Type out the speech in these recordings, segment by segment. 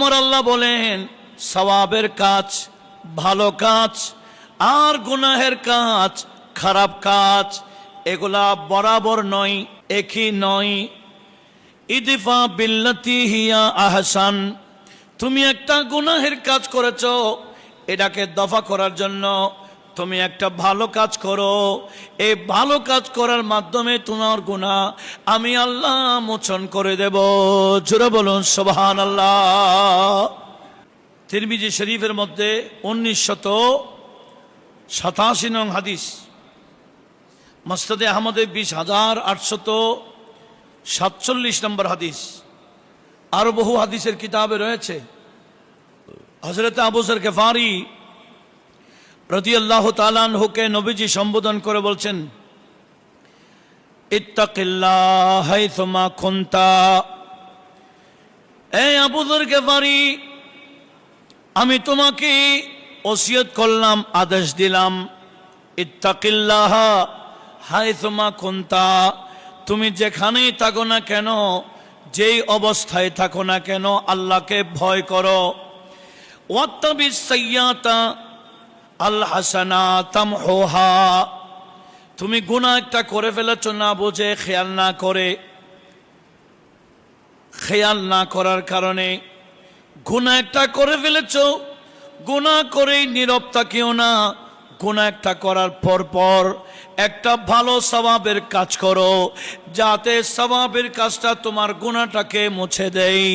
আমার আল্লাহ বলেন সবাবের কাজ ভালো কাজ, আর গুনাহের কাজ খারাপ কাজ, এগুলা বরাবর নয়, একই নয়। ইদিফা বিল্লতি হিয়া আহসান, তুমি একটা গুনাহের কাজ করেছ, এটাকে দফা করার জন্য তুমি একটা ভালো কাজ করো। এই ভালো কাজ করার মাধ্যমে তোমার গুণা আমি আল্লাহ মোচন করে দেব। জোরে বলুন সোবাহান আল্লাহ তিরমিজি শরীফের মধ্যে উনিশ শত সাতাশি নং হাদিস। মস্তদে আহমদে বিশ হাজার আটশত সাতচল্লিশ নম্বর হাদিস। আরও বহু হাদিসের কিতাবে রয়েছে। হজরত আবুসর কেফারি রতি আল্লাহ তালানহুকে নবীজি সম্বোধন করে বলছেন, ইত্তাকিল্লাহ হাইথুমা খুন্তা এই আবুদর কেফারি আমি তোমাকে ওসিয়ত করলাম, আদেশ দিলাম, ইত্তাকিল্লাহ হাইথুমা খুন্তা তুমি যেখানেই থাকো না কেন, যেই অবস্থায় থাকো না কেন, আল্লাহকে ভয় করো। ওয়াত্তাবি সাইয়াতা আল হাসানা তুমি গুনাহ একটা করে ফেলেছ, না বুঝে খেয়াল না করে। খেয়াল না করার কারণে গুনাহ একটা করে ফেলেছ, গুনাহ করেই নীরব তাকিও না। গুনাহ একটা করার পর পর একটা ভালো স্বভাবের কাজ করো, যাতে স্বভাবের কাজটা তোমার গুণাটাকে মুছে দেয়।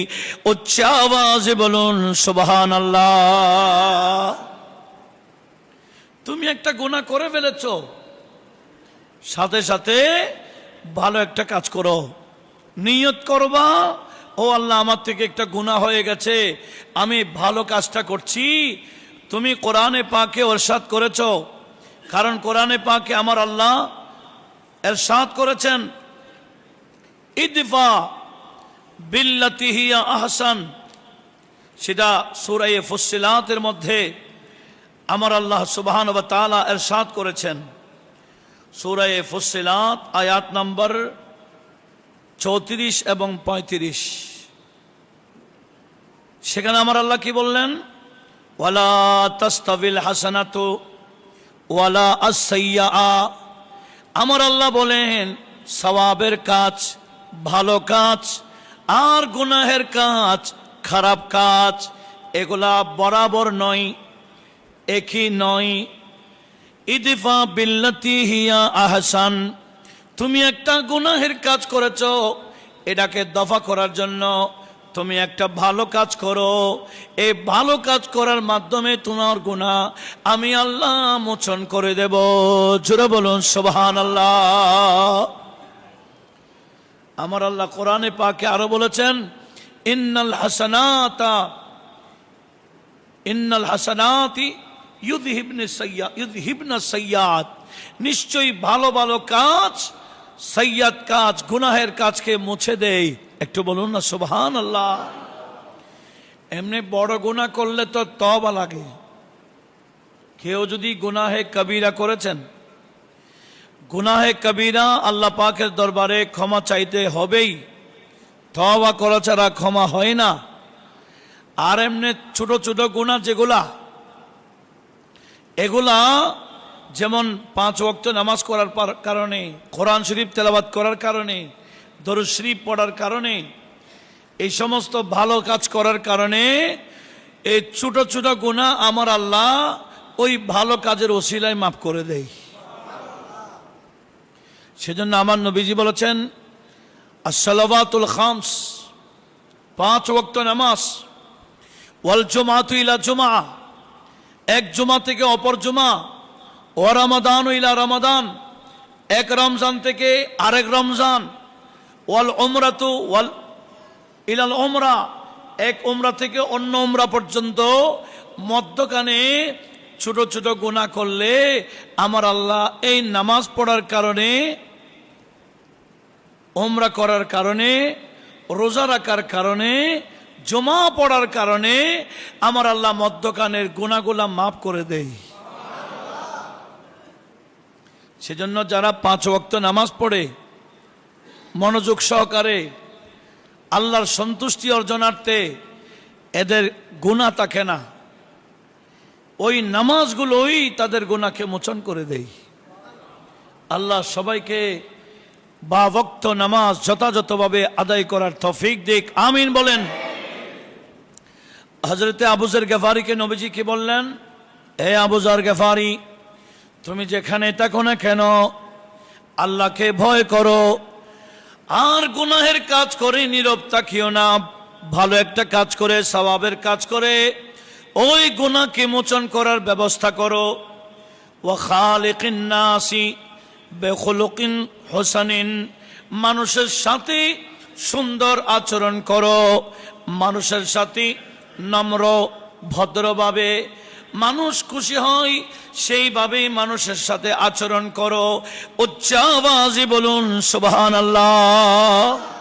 উচ্চ আওয়াজে বলুন সুবহান আল্লাহ তুমি একটা গুণা করে ফেলেছ। সাথে সাথে ভালো একটা কাজ করো। নিয়ত করবা, ও আল্লাহ আমার থেকে একটা গুণা হয়ে গেছে, আমি ভালো কাজটা করছি। তুমি কোরআনে পাকে ওরসাদ করেছ। কারণ কোরআনে পাকে আমার আল্লাহ এরশাদ করেছেন, ইদফা বিল্লাতিহিয়া আহসান। সেটা সুরাইয়ে ফুসিলাতের মধ্যে আমার আল্লাহ সুবহান বা তালা এরশাদ করেছেন। সুরায়ে ফুসিলাত আয়াত নম্বর চৌত্রিশ এবং পঁয়ত্রিশ। সেখানে আমার আল্লাহ কি বললেন? ওয়ালা তাস্তাবিল হাসানাতু ওয়ালা আসাইয়া আমার আল্লাহ বলেন, সওয়াবের কাজ ভালো কাজ, আর গুনাহের কাজ খারাপ কাজ, এগুলা বরাবর নয়। একই নয়। ইদিফা বিল্লতি হিয়া আহসান। তুমি একটা গুনাহের কাজ করেছ, এটাকে দফা করার জন্য তুমি একটা ভালো কাজ করো। এই ভালো কাজ করার মাধ্যমে তোমার গুণা আমি আল্লাহ মোচন করে দেব। জোরে বলুন সোবাহান আল্লাহ আমার আল্লাহ কোরআনে পাকে আরও বলেছেন, ইন্নাল হাসানাতা, ইন্নাল হাসানাতি সাইয়াত। নিশ্চয়ই ভালো ভালো কাজ সৈয়াদ কাজ, গুনাহের কাজকে মুছে দেয়। একটু বলুন না সুবহান আল্লাহ এমনি বড় গুনাহ করলে তো তবা লাগে। কেউ যদি গুনাহে কবিরা করেছেন, গুনাহে কবিরা আল্লাহ পাকের দরবারে ক্ষমা চাইতে হবেই। তবা করা ছাড়া ক্ষমা হয় না। আর এমনি ছোট ছোট গুণা যেগুলা এগুলা যেমন পাঁচ ওয়াক্ত নামাজ করার কারণে, কোরআন শরীফ তেলাবাদ করার কারণে, দরুদ শরীফ পড়ার কারণে, এই সমস্ত ভালো কাজ করার কারণে, এই ছোট ছোট গুণা আমার আল্লাহ ওই ভালো কাজের ওসিলায় মাফ করে দেয়। সেজন্য আমার নবীজি বলেছেন আসসালাবাতুল খামস, পাঁচ ওয়াক্ত নামাজ, ওয়াল জুমাতু ইলা জুমা এক জুমা থেকে অপর জুমা, ও রমাদান ইলা রমাদান, এক রমজান থেকে আরেক রমজান, ওয়াল ওমরাতু ওয়াল ইলাল ওমরা এক ওমরা থেকে অন্য ওমরা পর্যন্ত মধ্যখানে ছোট ছোট গুণা করলে আমার আল্লাহ এই নামাজ পড়ার কারণে ওমরা করার কারণে, রোজা রাখার কারণে জমা পড়ার কারণে আমার আল্লাহ মদ্যকানের গুণাগুলা মাফ করে দেয়। সেজন্য যারা পাঁচ ওয়াক্ত নামাজ পড়ে, মনোযোগ সহকারে আল্লাহর সন্তুষ্টি অর্জনার্থে এদের গুণা থাকে না। ওই নামাজগুলোই তাদের গুণাকে মোচন করে দেয়। আল্লাহ সবাইকে বা ভক্ত নামাজ যথাযথভাবে আদায় করার তফিক দিক। আমিন বলেন। হজরতে আবুজের গেফারিকে নবীজি কি বললেন? হে আবুজার গেফারি, তুমি যেখানে থাকো না কেন, আল্লাহকে ভয় করো। আর গুনাহের কাজ করে নীরব তাকিও না, ভালো একটা কাজ করে, সওয়াবের কাজ করে, ওই গুনাহকে মোচন করার ব্যবস্থা করো। ও খালিকিন নাসি বেখলুকিন হোসানিন, মানুষের সাথে সুন্দর আচরণ করো। মানুষের সাথে নম্র, ভদ্রভাবে মানুষ খুশি হয়, সেইভাবেই মানুষের সাথে আচরণ করো। উচ্চ আওয়াজে বলুন, সুবহানাল্লাহ। আল্লাহ